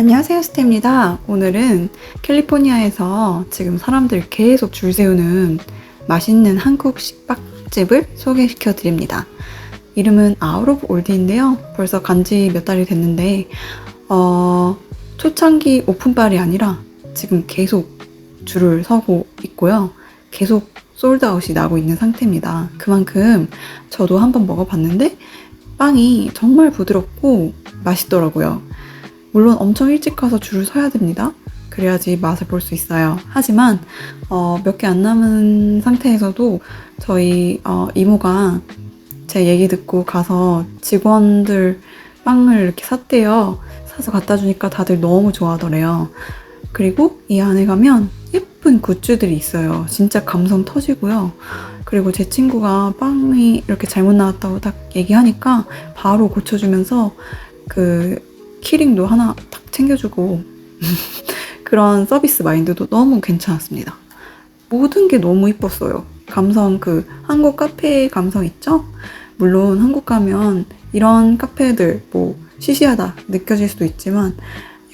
안녕하세요, 스테입니다. 오늘은 캘리포니아에서 지금 사람들 계속 줄 세우는 맛있는 한국 식 빵집을 소개시켜 드립니다. 이름은 아웃 오브 올드인데요. 벌써 간지 몇 달이 됐는데, 어, 초창기 오픈발이 아니라 지금 계속 줄을 서고 있고요. 계속 솔드아웃이 나고 있는 상태입니다. 그만큼 저도 한번 먹어봤는데, 빵이 정말 부드럽고 맛있더라고요. 물론 엄청 일찍 가서 줄을 서야 됩니다. 그래야지 맛을 볼 수 있어요. 하지만 어, 몇 개 안 남은 상태에서도 저희 어, 이모가 제 얘기 듣고 가서 직원들 빵을 이렇게 샀대요. 사서 갖다 주니까 다들 너무 좋아하더래요. 그리고 이 안에 가면 예쁜 굿즈들이 있어요. 진짜 감성 터지고요. 그리고 제 친구가 빵이 이렇게 잘못 나왔다고 딱 얘기하니까 바로 고쳐주면서 그 키링도 하나 탁 챙겨주고 그런 서비스 마인드도 너무 괜찮았습니다. 모든 게 너무 이뻤어요. 감성 그 한국 카페의 감성 있죠? 물론 한국 가면 이런 카페들 뭐 시시하다 느껴질 수도 있지만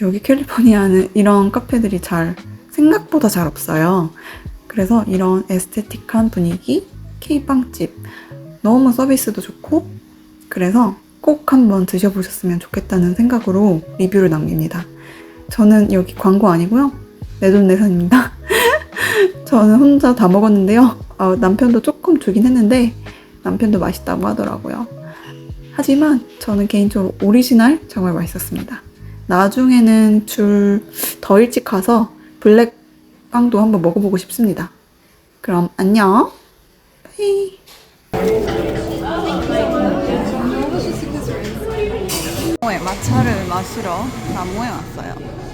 여기 캘리포니아는 이런 카페들이 잘 생각보다 잘 없어요. 그래서 이런 에스테틱한 분위기 K빵집 너무 서비스도 좋고 그래서 꼭 한번 드셔보셨으면 좋겠다는 생각으로 리뷰를 남깁니다. 저는 여기 광고 아니고요. 내돈내산입니다. 저는 혼자 다 먹었는데요. 어, 남편도 조금 주긴 했는데 남편도 맛있다고 하더라고요. 하지만 저는 개인적으로 오리지널 정말 맛있었습니다. 나중에는 줄 더 일찍 가서 블랙 빵도 한번 먹어보고 싶습니다. 그럼 안녕. 바이. 마차를 마시러 나무에 왔어요.